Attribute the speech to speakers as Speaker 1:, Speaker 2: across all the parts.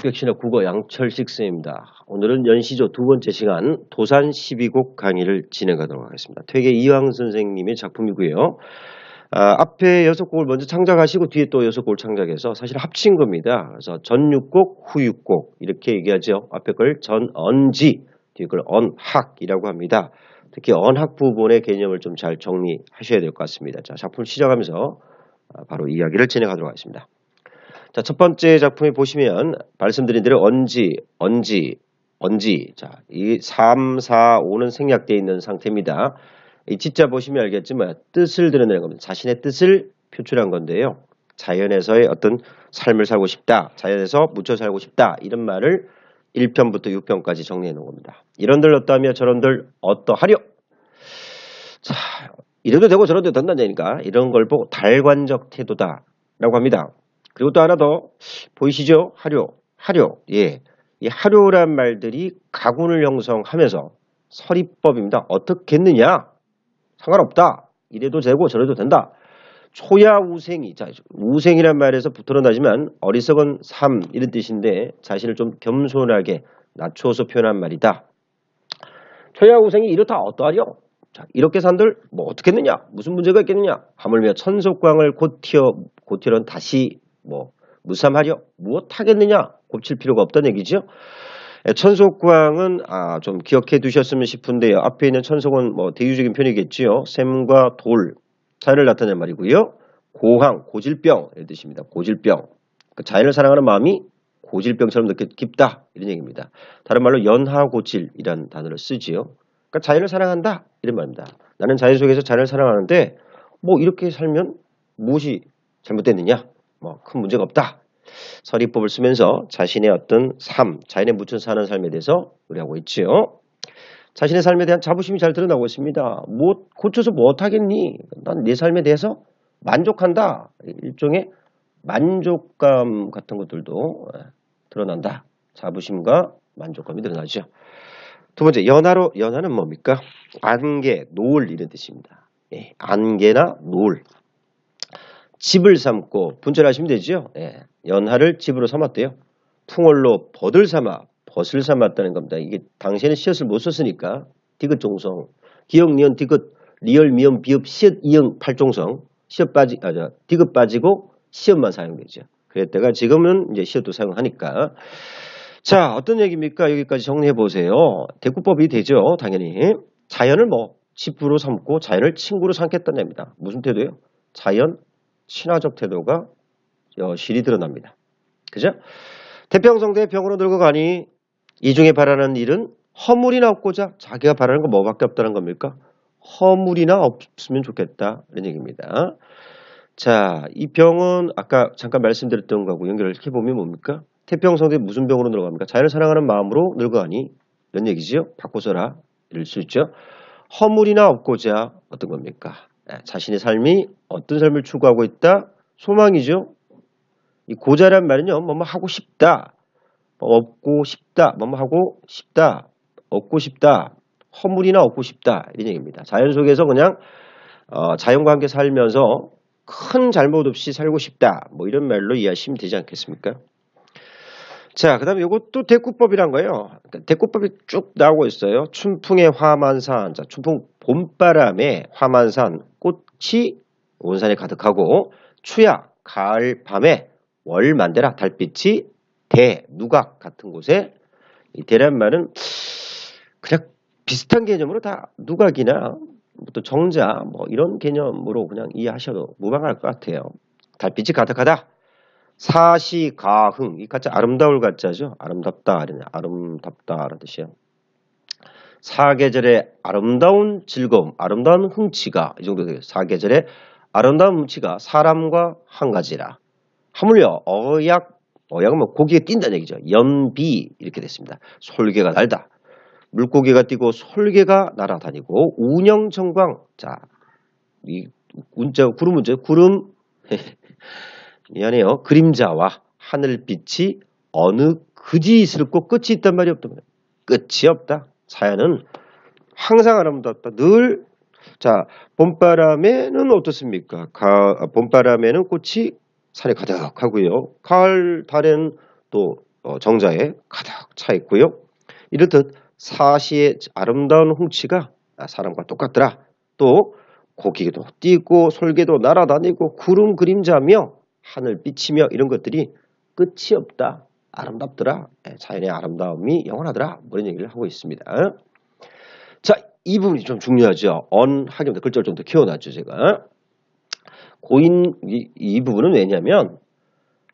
Speaker 1: 국격신학 국어 양철식 쌤입니다. 오늘은 연시조 두 번째 시간 도산 12곡 강의를 진행하도록 하겠습니다. 퇴계 이황 선생님의 작품이고요. 아, 앞에 여섯 곡을 먼저 창작하시고 뒤에 또 여섯 곡을 창작해서 사실 합친 겁니다. 그래서 전육곡, 후육곡 이렇게 얘기하죠. 앞에 걸 전언지, 뒤에 걸 언학이라고 합니다. 특히 언학 부분의 개념을 좀 잘 정리하셔야 될 것 같습니다. 자, 작품 시작하면서 아, 바로 이야기를 진행하도록 하겠습니다. 자, 첫 번째 작품에 보시면 말씀드린 대로 언지, 언지, 언지. 자, 이 3, 4, 5는 생략되어 있는 상태입니다. 이 지자 보시면 알겠지만 뜻을 드러내는 겁니다. 자신의 뜻을 표출한 건데요. 자연에서의 어떤 삶을 살고 싶다. 자연에서 묻혀 살고 싶다. 이런 말을 1편부터 6편까지 정리해 놓은 겁니다. 이런들 어떠하며 저런들 어떠하려. 자, 이래도 되고 저래도 된다는 얘기니까 이런 걸 보고 달관적 태도다. 라고 합니다. 그리고 또 하나 더 보이시죠? 하료, 하료. 예. 이 하료란 말들이 가군을 형성하면서 서리법입니다. 어떻겠느냐? 상관없다. 이래도 되고 저래도 된다. 초야 우생이, 자, 우생이란 말에서 드러나지만 어리석은 삶 이런 뜻인데 자신을 좀 겸손하게 낮추어서 표현한 말이다. 초야 우생이 이렇다 어떠하려? 자, 이렇게 산들 뭐 어떻겠느냐? 무슨 문제가 있겠느냐? 하물며 천속광을 곧튀어 곧튀어는 다시 뭐 무삼하려 무엇하겠느냐? 곱칠 필요가 없다는 얘기죠. 예, 천속광은 아, 좀 기억해 두셨으면 싶은데요. 앞에 있는 천속은 뭐 대유적인 편이겠지요. 샘과 돌, 자연을 나타낸 말이고요. 고항, 고질병 이런 뜻입니다. 고질병. 그 자연을 사랑하는 마음이 고질병처럼 느껴 깊다 이런 얘기입니다. 다른 말로 연하고질이라는 단어를 쓰지요. 그러니까 자연을 사랑한다 이런 말입니다. 나는 자연 속에서 자연을 사랑하는데 뭐 이렇게 살면 무엇이 잘못됐느냐? 뭐 큰 문제가 없다. 서리법을 쓰면서 자신의 어떤 삶, 자연에 묻혀 사는 삶에 대해서 우리하고 있지요. 자신의 삶에 대한 자부심이 잘 드러나고 있습니다. 뭐 고쳐서 뭐 어떡하겠니? 난 내 삶에 대해서 만족한다. 일종의 만족감 같은 것들도 예, 드러난다. 자부심과 만족감이 드러나죠. 두 번째, 연하로, 연하는 뭡니까? 안개, 노을 이런 뜻입니다. 예, 안개나 노을. 집을 삼고 분절하시면 되죠. 예, 연하를 집으로 삼았대요. 풍월로 벗을 삼아 벗을 삼았다는 겁니다. 이게 당시에는 시옷을 못 썼으니까 디귿 종성, 기역, 니은, 디귿, 리얼, 미음, 비읍, 시옷, 이응, 팔종성, 시옷 빠지, 아, 저, 디귿 빠지고 시옷만 사용되죠. 그랬다가 지금은 이제 시옷도 사용하니까. 자, 어떤 얘기입니까? 여기까지 정리해 보세요. 대구법이 되죠. 당연히. 자연을 뭐 집으로 삼고 자연을 친구로 삼겠다는 얘기입니다. 무슨 태도예요? 자연 친화적 태도가 여실히 드러납니다. 그죠? 태평성대 병으로 늙어가니 이 중에 바라는 일은 허물이나 없고자 자기가 바라는 건 뭐밖에 없다는 겁니까? 허물이나 없으면 좋겠다 이런 얘기입니다. 자, 이 병은 아까 잠깐 말씀드렸던 거하고 연결을 해보면 뭡니까? 태평성대 무슨 병으로 늙어갑니까? 자연을 사랑하는 마음으로 늙어가니 이런 얘기지요. 바꿔서라 이럴 수 있죠. 허물이나 없고자 어떤 겁니까? 네, 자신의 삶이 어떤 삶을 추구하고 있다? 소망이죠. 이 고자란 말은요, 뭐뭐 하고 싶다, 뭐 얻고 싶다, 뭐뭐 하고 싶다, 얻고 싶다, 허물이나 얻고 싶다 이런 얘기입니다. 자연 속에서 그냥 어, 자연과 함께 살면서 큰 잘못 없이 살고 싶다, 뭐 이런 말로 이해하시면 되지 않겠습니까? 자, 그 다음에 이것도 대구법이란 거예요. 그러니까 대구법이 쭉 나오고 있어요. 춘풍의 화만산. 자, 춘풍 봄바람에 화만산 꽃이 온산에 가득하고 추야 가을 밤에 월 만대라 달빛이 대 누각 같은 곳에 이 대란 말은 그냥 비슷한 개념으로 다 누각이나 또 정자 뭐 이런 개념으로 그냥 이해하셔도 무방할 것 같아요. 달빛이 가득하다. 사시가흥 이 가짜 아름다울 가짜죠. 아름답다 아름답다라는 뜻이에요. 사계절의 아름다운 즐거움, 아름다운 흥치가 이 정도 되요 사계절의 아름다운 흥치가 사람과 한 가지라. 하물며 어약, 어약은 뭐 고기가 뛴다는 얘기죠. 연비 이렇게 됐습니다. 솔개가 날다. 물고기가 뛰고 솔개가 날아다니고 운영정광 자, 이 운자 구름 문제 구름 미안해요. 그림자와 하늘빛이 어느 그지스럽고 끝이 있단 말이 없다. 끝이 없다. 자연은 항상 아름답다. 늘, 자, 봄바람에는 어떻습니까? 가, 봄바람에는 꽃이 산에 가득하고요. 가을, 달엔 또 어, 정자에 가득 차 있고요. 이렇듯 사시의 아름다운 홍치가 아, 사람과 똑같더라. 또 고기도 뛰고 솔개도 날아다니고 구름 그림자며 하늘 비치며 이런 것들이 끝이 없다. 아름답더라. 예, 자연의 아름다움이 영원하더라. 뭐 이런 얘기를 하고 있습니다. 자, 이 부분이 좀 중요하죠. 언, 학임부터 글자를 좀 더 키워놨죠, 제가. 고인, 이, 이 부분은 왜냐면,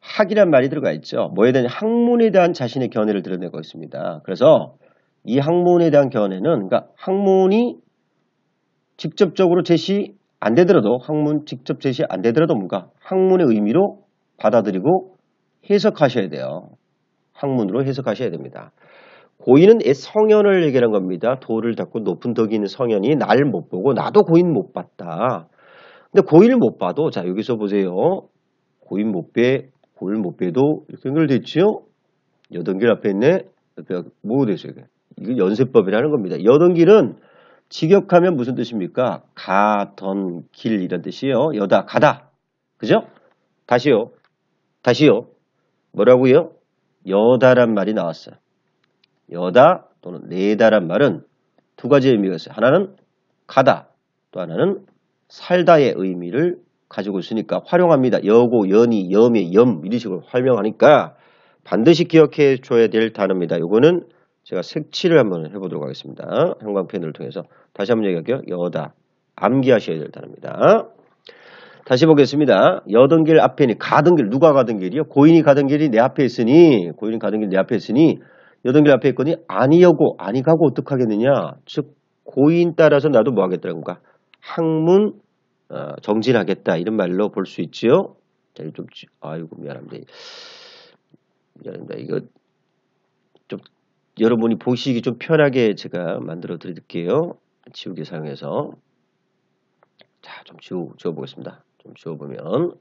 Speaker 1: 학이란 말이 들어가 있죠. 뭐에 대한 학문에 대한 자신의 견해를 드러내고 있습니다. 그래서 이 학문에 대한 견해는, 그러니까 학문이 직접적으로 제시 안 되더라도, 학문 직접 제시 안 되더라도 뭔가 학문의 의미로 받아들이고 해석하셔야 돼요. 학문으로 해석하셔야 됩니다. 고인은 애 성현을 얘기하는 겁니다. 돌을 닦고 높은 덕이 있는 성현이 날 못 보고 나도 고인 못 봤다. 근데 고인을 못 봐도 자 여기서 보세요. 고인 못 배, 고인 못 배도 이렇게 연결됐지요? 여든길 앞에 있네. 뭐가 되죠 이게? 연세법이라는 겁니다. 여든길은 직역하면 무슨 뜻입니까? 가던 길 이런 뜻이에요. 여다 가다. 그죠? 다시요. 다시요. 뭐라고요? 여다란 말이 나왔어요. 여다 또는 내다란 말은 두 가지 의미가 있어요. 하나는 가다, 또 하나는 살다의 의미를 가지고 있으니까 활용합니다. 여고, 연이, 염의 염 이런 식으로 활용하니까 반드시 기억해 줘야 될 단어입니다. 요거는 제가 색칠을 한번 해보도록 하겠습니다. 형광펜을 통해서 다시 한번 얘기할게요. 여다, 암기하셔야 될 단어입니다. 다시 보겠습니다. 여던 길 앞에니 가던 길 누가 가던 길이요? 고인이 가던 길이 내 앞에 있으니 고인이 가던 길내 앞에 있으니 여던 길 앞에 있거니 아니여고 아니 가고 어떡하겠느냐? 즉 고인 따라서 나도 뭐 하겠다는 건가? 학문 어, 정진하겠다 이런 말로 볼 수 있지요. 자, 좀 지- 아이고 미안합니다. 미안합니다. 이거 좀 여러분이 보시기 좀 편하게 제가 만들어 드릴게요. 지우개 사용해서 자, 좀 지워, 지워 보겠습니다. 좀 지워 보면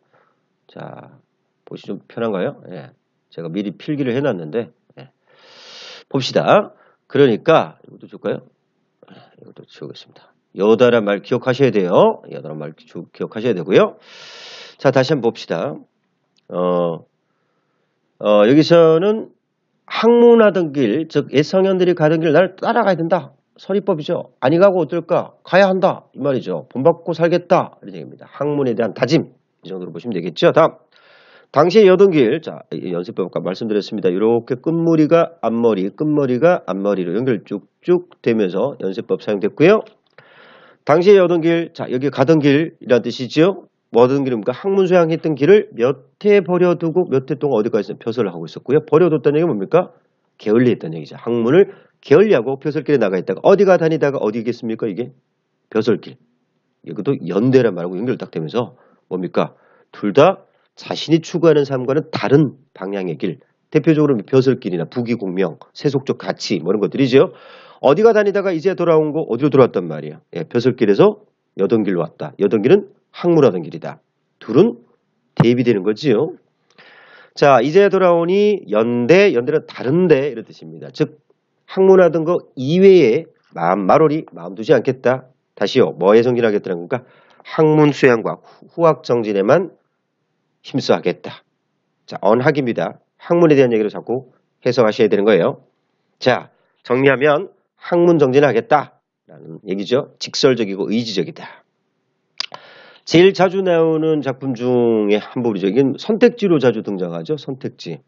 Speaker 1: 자, 보시 좀 편한가요? 예. 제가 미리 필기를 해놨는데 예. 봅시다. 그러니까 이것도 줄까요? 예, 이것도 지우겠습니다. 여다란 말 기억하셔야 돼요. 여다란 말 기- 기억하셔야 되고요. 자, 다시 한번 봅시다. 어, 어, 여기서는 학문하던 길, 즉 애성현들이 가던 길 나를 따라가야 된다. 서리법이죠. 아니 가고 어떨까? 가야 한다. 이 말이죠. 본받고 살겠다. 이런 얘기입니다. 학문에 대한 다짐. 이 정도로 보시면 되겠죠. 다음. 당시의 여든길, 자, 이 연습법 아까 말씀드렸습니다. 이렇게 끝머리가 앞머리, 끝머리가 앞머리로 연결 쭉쭉 되면서 연습법 사용됐고요. 당시의 여든길, 자, 여기 가던 길이라는 뜻이지요. 뭐 하던 길입니까? 학문 수양했던 길을 몇 해 버려두고 몇 해 동안 어디까지 벼슬을 하고 있었고요. 버려뒀다는 얘기가 뭡니까? 게을리했다는 얘기죠. 학문을 게을리하고 벼슬길에 나가 있다가 어디가 다니다가 어디겠습니까? 이게 벼슬길. 이것도 연대란 말하고 연결 딱 되면서 뭡니까? 둘 다 자신이 추구하는 삶과는 다른 방향의 길. 대표적으로 벼슬길이나 부귀공명, 세속적 가치 뭐 이런 것들이죠. 어디가 다니다가 이제 돌아온 거 어디로 돌아왔단 말이에요. 예, 벼슬길에서 여던길로 왔다. 여던길은 학문하던 길이다. 둘은 대비되는 거지요. 자, 이제 돌아오니 연대, 연대는 다른데 이런 뜻입니다. 즉 학문하던 거 이외에 마음 말월이 마음 두지 않겠다. 다시요. 뭐에 정진하겠다는 건가? 학문 수양과 후- 후학 정진에만 힘써 하겠다. 자, 언학입니다. 학문에 대한 얘기를 자꾸 해석하셔야 되는 거예요. 자, 정리하면 학문 정진하겠다라는 얘기죠. 직설적이고 의지적이다. 제일 자주 나오는 작품 중에 한. 이건 선택지로 자주 등장하죠. 선택지.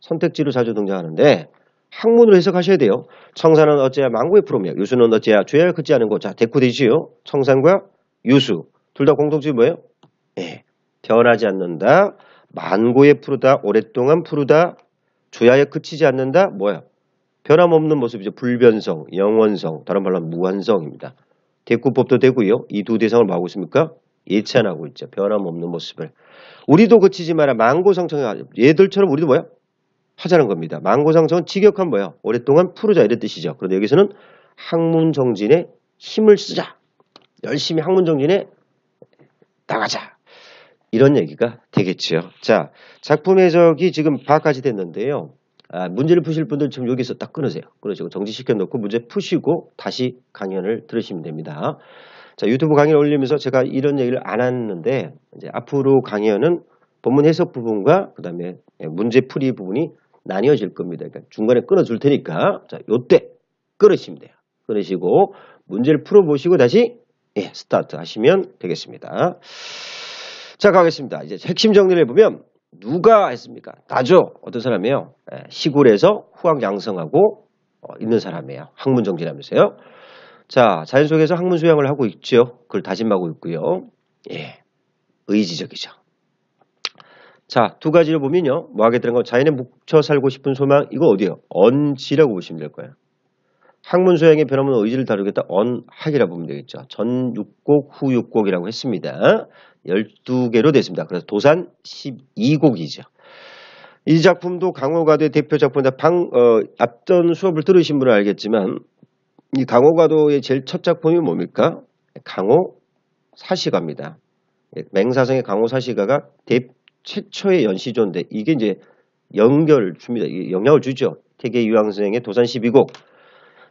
Speaker 1: 선택지로 자주 등장하는데 학문으로 해석하셔야 돼요. 청산은 어째야 망고의 프로며 유수는 어째야 죄를 긋지 않은 것. 자, 대꾸되지요. 청산과 유수. 둘 다 공통점이 뭐예요? 예. 변하지 않는다. 만고의 푸르다. 오랫동안 푸르다. 조야에 그치지 않는다. 뭐야? 변함없는 모습이죠. 불변성, 영원성, 다른 말로 무한성입니다. 대꾸법도 되고요. 이 두 대상을 뭐 하고 있습니까? 예찬하고 있죠. 변함없는 모습을. 우리도 그치지 마라. 망고성청 얘들처럼 우리도 뭐야? 하자는 겁니다. 망고성청은 직역한 뭐야? 오랫동안 푸르자 이런 뜻이죠. 그런데 여기서는 학문정진에 힘을 쓰자. 열심히 학문정진에 나가자. 이런 얘기가 되겠지요. 자, 작품 해석이 지금 파악까지 됐는데요. 아, 문제를 푸실 분들 지금 여기서 딱 끊으세요. 끊으시고 정지시켜 놓고 문제 푸시고 다시 강연을 들으시면 됩니다. 자, 유튜브 강의를 올리면서 제가 이런 얘기를 안 했는데 이제 앞으로 강연은 본문 해석 부분과 그다음에 문제 풀이 부분이 나뉘어질 겁니다. 그러니까 중간에 끊어줄 테니까 자 요때 끊으시면 돼요. 끊으시고 문제를 풀어보시고 다시 예, 스타트 하시면 되겠습니다. 자 가겠습니다. 이제 핵심 정리를 해보면 누가 했습니까? 나죠. 어떤 사람이에요? 예, 시골에서 후학 양성하고 어, 있는 사람이에요. 학문 정진하면서요. 자 자연 속에서 학문 수양을 하고 있죠. 그걸 다짐하고 있고요. 예, 의지적이죠. 자, 두 가지를 보면요. 뭐 하겠다는 거 자연에 묵혀 살고 싶은 소망 이거 어디요? 언지라고 보시면 될 거예요. 학문 소양의 변화는 의지를 다루겠다. 언학이라 보면 되겠죠. 전육곡 후육곡이라고 했습니다. 12개로 됐습니다. 그래서 도산 12곡이죠. 이 작품도 강호가도의 대표 작품이다. 방, 어, 앞전 수업을 들으신 분은 알겠지만 이 강호가도의 제일 첫 작품이 뭡니까? 강호 사시가입니다. 예, 맹사성의 강호 사시가가 대, 최초의 연시조인데 이게 이제 연결 줍니다. 영향을 주죠. 태계 유황 선생의 도산 12곡,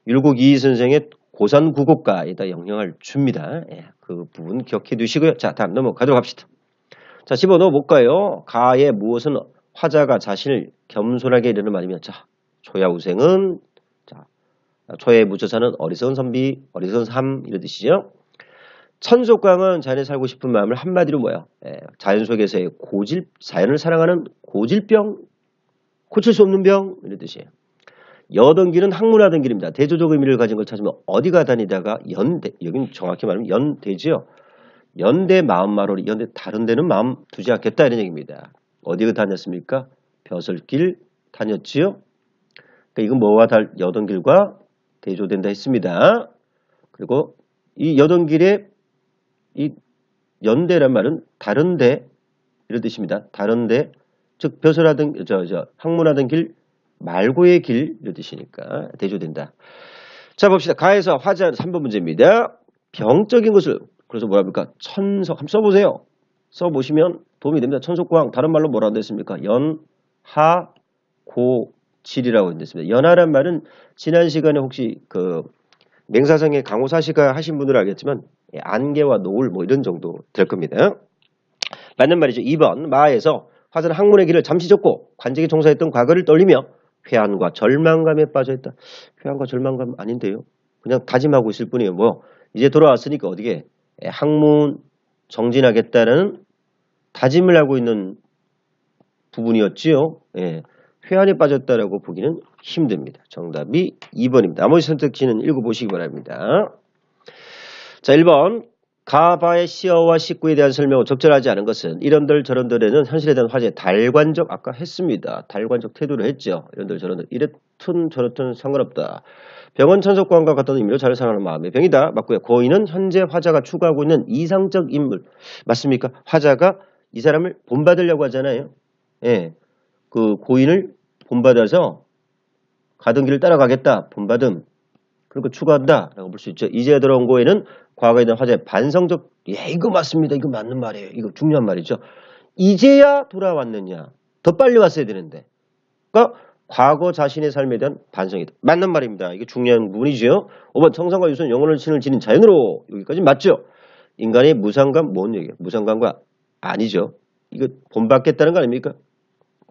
Speaker 1: 율곡 이희 선생의 고산 9곡가에다 영향을 줍니다. 예, 그 부분 기억해 두시고요. 자, 다음 넘어가도록 합시다. 자, 집어넣어 볼까요? 가의 무엇은 화자가 자신을 겸손하게 이르는 말이며, 자, 초야우생은, 자, 초야의 무처사는 어리석은 선비, 어리석은 삶, 이런 뜻이죠. 천속광은 자연에 살고 싶은 마음을 한마디로 뭐야? 예, 자연 속에서의 고질, 자연을 사랑하는 고질병, 고칠 수 없는 병, 이런 뜻이에요. 여던길은 학문하던 길입니다. 대조적 의미를 가진 걸 찾으면 어디가 다니다가 연대, 여긴 정확히 말하면 연대지요. 연대 마음마로 연대 다른 데는 마음 두지 않겠다 이런 얘기입니다. 어디가 다녔습니까? 벼슬길 다녔지요. 그러니까 이건 뭐와 달 여던길과 대조된다 했습니다. 그리고 이 여던길에 이 연대란 말은 다른데 이런 뜻입니다. 다른데 즉 벼슬하던 저 저 학문하던 길 말고의 길 이런 뜻이니까 대조된다. 자 봅시다. 가에서 화자 3번 문제입니다. 병적인 것을 그래서 뭐랍니까? 천석 한번 써보세요. 써보시면 도움이 됩니다. 천석광 다른 말로 뭐라고 됐습니까? 연하 고 질이라고 했습니다. 연하란 말은 지난 시간에 혹시 그 맹사성의 강호사시가 하신 분들은 알겠지만 예, 안개와 노을 뭐 이런 정도 될 겁니다. 맞는 말이죠. 2번 마에서 화자는 학문의 길을 잠시 줬고 관직에 종사했던 과거를 떠올리며 회한과 절망감에 빠져있다. 회한과 절망감 아닌데요. 그냥 다짐하고 있을 뿐이에요. 뭐 이제 돌아왔으니까 어디게 예, 학문 정진하겠다는 다짐을 하고 있는 부분이었지요. 예, 회한에 빠졌다라고 보기는 힘듭니다. 정답이 2번입니다. 나머지 선택지는 읽어보시기 바랍니다. 자, 1번. 가바의 시어와 식구에 대한 설명은 적절하지 않은 것은 이런들 저런들에는 현실에 대한 화제 달관적 아까 했습니다. 달관적 태도를 했죠. 이런들 저런들 이랬든 저렇든 상관없다. 병원 천석관과 같은 의미로 잘 사랑하는 마음의 병이다. 맞고요. 고인은 현재 화자가 추구하고 있는 이상적 인물 맞습니까? 화자가 이 사람을 본받으려고 하잖아요. 예, 그 고인을 본받아서 가던 길을 따라가겠다. 본받음. 그리고 추구한다 라고 볼 수 있죠. 이제 들어온 고에는 과거에 대한 화제 반성적 예 이거 맞습니다. 이거 맞는 말이에요. 이거 중요한 말이죠. 이제야 돌아왔느냐. 더 빨리 왔어야 되는데. 그러니까 과거 자신의 삶에 대한 반성이다. 맞는 말입니다. 이게 중요한 부분이죠. 5번 청산과 유선 영혼을 신을 지닌 자연으로 여기까지 맞죠. 인간의 무상감 뭔 얘기예요? 무상감과 아니죠. 이거 본받겠다는 거 아닙니까?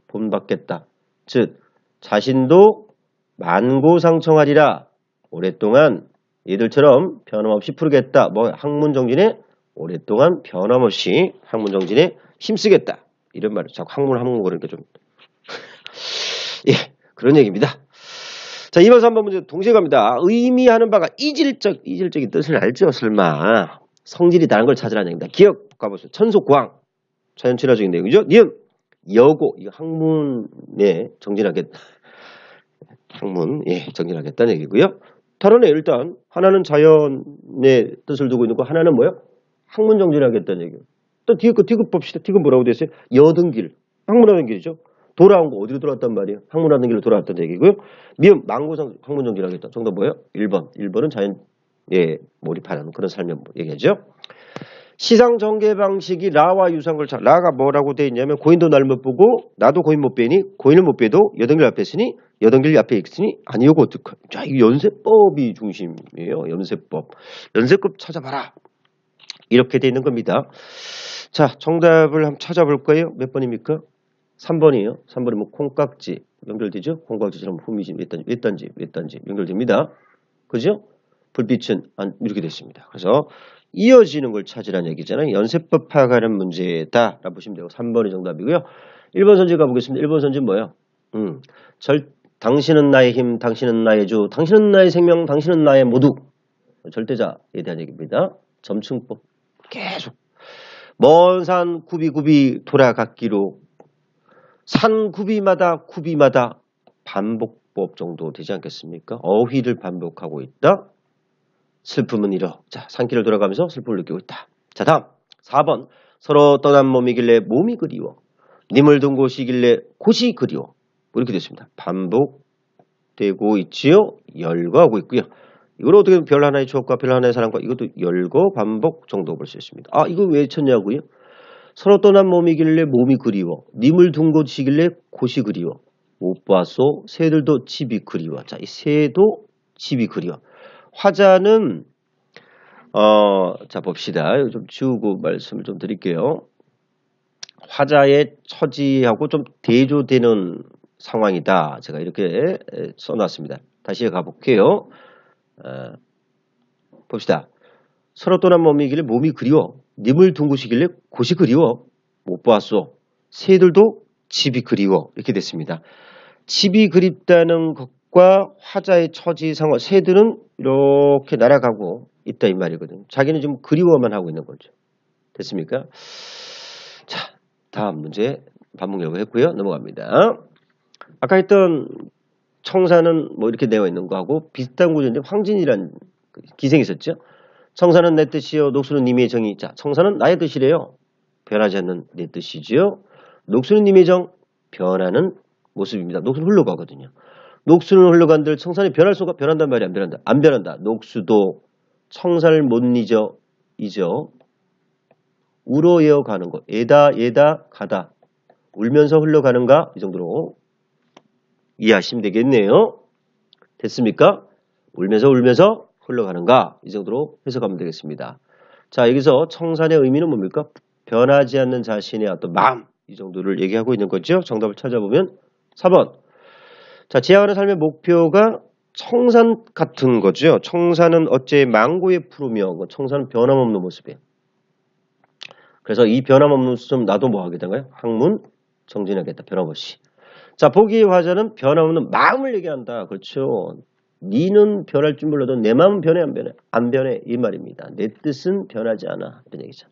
Speaker 1: 본받겠다. 즉 자신도 만고상청하리라. 오랫동안 얘들처럼 변함없이 풀겠다. 뭐 학문정진에 오랫동안 변함없이 학문정진에 힘쓰겠다. 이런 말을 자꾸 학문 학문 그러니까 좀 예, 그런 얘기입니다. 자, 2번 3번 문제 동시에 갑니다. 의미하는 바가 이질적, 이질적인 뜻을 알죠, 설마. 성질이 다른 걸 찾으라는 얘기입니다. 기억 가보세요. 천속광. 자연친화적인 내용이죠. 니은, 여고. 이거 학문에 정진하겠, 학문, 예, 정진하겠다는 얘기고요. 다른애 일단, 하나는 자연의 뜻을 두고 있는 거, 하나는 뭐요? 학문 정진하겠다는 얘기예요. 또 뒤에 거, 뒤급 봅시다. 뒤급 뭐라고 되어 있어요? 여등길. 학문하는 길이죠. 돌아온 거 어디로 돌아왔단 말이에요? 학문하는 길로 돌아왔다는 얘기고요. 미음 망고상 학문 정진하겠다. 정답 뭐예요? 1번. 1번은 자연에 몰입하는 그런 삶을 얘기하죠. 시상 전개 방식이 라와 유사한 걸 잘. 라가 뭐라고 돼 있냐면 고인도 날 못 보고 나도 고인 못 빼니 고인을 못 빼도 여등길 앞에 있으니 여등길 앞에 있으니 아니오고 어떡하. 자, 이 연세법이 중심이에요. 연세법. 연세법 찾아봐라. 이렇게 돼 있는 겁니다. 자, 정답을 한번 찾아볼 거예요. 몇 번입니까? 3번이에요. 3번이 뭐 콩깍지 연결되죠? 콩깍지처럼 후미지 윗단지 윗단지 윗단지 연결됩니다. 그죠? 불빛은 안 이렇게 됐습니다. 그래서 이어지는 걸 찾으라는 얘기잖아요. 연세법 파악하는 문제다. 라고 보시면 되고 3번이 정답이고요. 1번 선지 가보겠습니다. 1번 선지 뭐예요? 음, 절, 당신은 나의 힘, 당신은 나의 주, 당신은 나의 생명, 당신은 나의 모두. 절대자에 대한 얘기입니다. 점층법 계속 먼 산 구비구비 돌아갔기로 산 구비마다 구비마다 반복법 정도 되지 않겠습니까? 어휘를 반복하고 있다. 슬픔은 이러. 자, 산길을 돌아가면서 슬픔을 느끼고 있다. 자, 다음 4번 서로 떠난 몸이길래 몸이 그리워. 님을 둔 곳이길래 곳이 그리워. 뭐 이렇게 됐습니다. 반복되고 있지요. 열거하고 있고요. 이걸 어떻게 보면 별 하나의 추억과 별 하나의 사랑과 이것도 열거 반복 정도 볼 수 있습니다. 아 이거 왜 쳤냐고요? 서로 떠난 몸이길래 몸이 그리워. 님을 둔 곳이길래 곳이 그리워. 못 봤소. 새들도 집이 그리워. 자, 이 새도 집이 그리워. 화자는 어, 자 봅시다. 좀 지우고 말씀을 좀 드릴게요. 화자의 처지하고 좀 대조되는 상황이다. 제가 이렇게 에, 써놨습니다. 다시 가볼게요. 어, 봅시다. 서로 떠난 몸이길래 몸이 그리워. 님을 둔 곳이길래 곳이 그리워. 못 보았소. 새들도 집이 그리워. 이렇게 됐습니다. 집이 그립다는 것 과 화자의 처지 상황, 새들은 이렇게 날아가고 있다 이 말이거든요. 자기는 지금 그리워만 하고 있는 거죠. 됐습니까? 자, 다음 문제 반복 열거했고요. 넘어갑니다. 아까 했던 청사는 뭐 이렇게 되어 있는 거하고 비슷한 구조인데 황진이란 그 기생이 있었죠. 청사는 내 뜻이요. 녹수는 님의 정이. 자, 청사는 나의 뜻이래요. 변하지 않는 내 뜻이지요. 녹수는 님의 정. 변하는 모습입니다. 녹수는 흘러가거든요. 녹수는 흘러간들 청산이 변할 수가 변한단 말이 안 변한다. 안 변한다. 녹수도 청산을 못 잊어 잊어 우러이어 가는 것. 에다 에다 가다. 울면서 흘러가는가 이 정도로 이해하시면 되겠네요. 됐습니까? 울면서 울면서 흘러가는가 이 정도로 해석하면 되겠습니다. 자 여기서 청산의 의미는 뭡니까? 변하지 않는 자신의 어떤 마음 이 정도를 얘기하고 있는 거죠. 정답을 찾아보면 4번 자 지향하는 삶의 목표가 청산 같은 거죠. 청산은 어째 망고의 푸르며 그 청산은 변함없는 모습이에요. 그래서 이 변함없는 모습 나도 뭐 하게 된가요? 학문 정진하겠다. 변함없이. 자 보기의 화자는 변함없는 마음을 얘기한다. 그렇죠. 니는 변할 줄 몰라도 내 마음은 변해 안 변해? 안 변해 이 말입니다. 내 뜻은 변하지 않아 이런 얘기죠.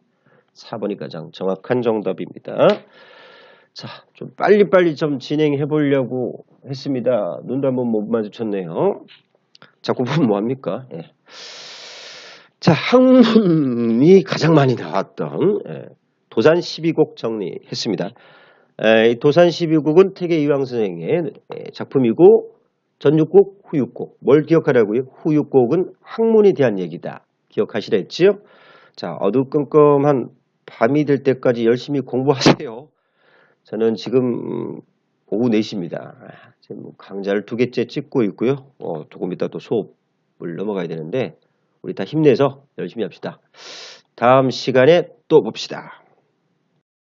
Speaker 1: 4번이 가장 정확한 정답입니다. 자, 좀 빨리빨리 좀 진행해 보려고 했습니다. 눈도 한번 못 마주쳤네요. 자꾸 보면 뭐합니까? 예. 자, 학문이 가장 많이 나왔던 예, 도산 12곡 정리했습니다. 에, 이 도산 12곡은 태계 이황 선생의 예, 작품이고 전육곡, 후육곡. 뭘 기억하라고요? 후육곡은 학문에 대한 얘기다. 기억하시라 했지요? 자, 어두컴컴한 밤이 될 때까지 열심히 공부하세요. 저는 지금 오후 4시입니다. 지금 뭐 강좌를 두 개째 찍고 있고요. 어, 조금 이따 또 수업을 넘어가야 되는데 우리 다 힘내서 열심히 합시다. 다음 시간에 또 봅시다.